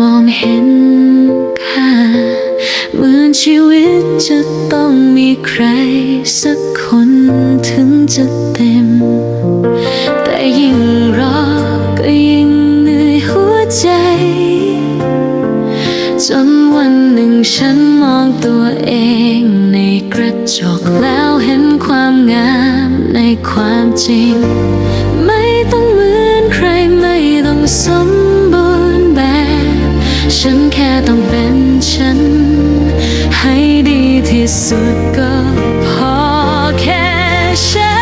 มองเห็นค่าเหมือนชีวิตจะต้องมีใครสักคนถึงจะเต็ม แต่ยิ่งรอก็ยิ่งเหนื่อยหัวใจ จนวันหนึ่งฉันมองตัวเองในกระจกแล้วเห็นความงามในความจริง ที่สุดก็พอแค่ฉั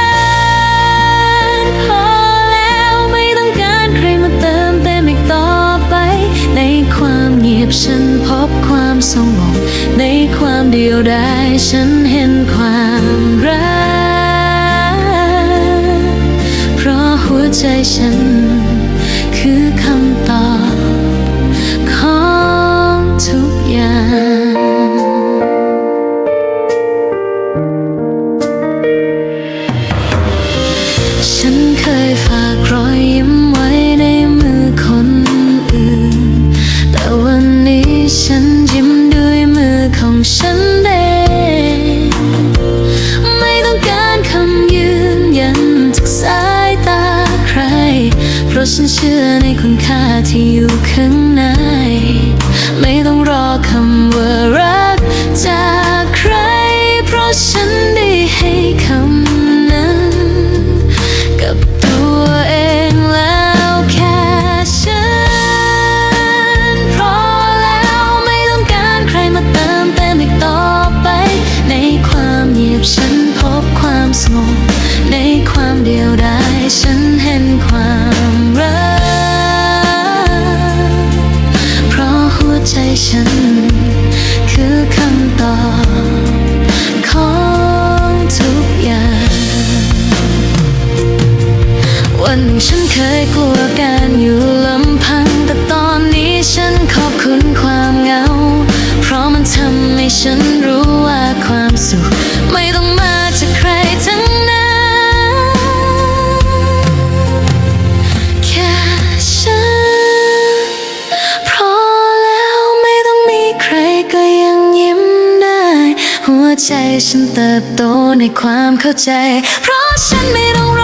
นพอแล้วไม่ต้องการใครมาเติมเต็มอีกต่อไป ในความเงียบฉันพบความสงบในความเดียวดายฉันเห็นความรัก เพราะหัวใจฉัน เคยฝากรอยยิ้มไว้ในมือคนอื่น แต่วันนี้ฉันยิ้มด้วยมือของฉันเองไม่ต้องการคำยืนยันจากสายตาใคร เพราะฉันเชื่อในคุณค่าที่อยู่ข้างใน ไม่ต้องรอคำว่ารักจากใคร เพราะฉัน ฉันพบความสงบในความเดียวดายฉันเห็นความรัก เพราะหัวใจฉัน คือคำตอบของทุกอย่าง วันหนึ่งฉันเคยกลัวการอยู่ ยังยิ้มได้ หัวใจฉันเติบโตในความเข้าใจ เพราะฉันไม่ต้องรอ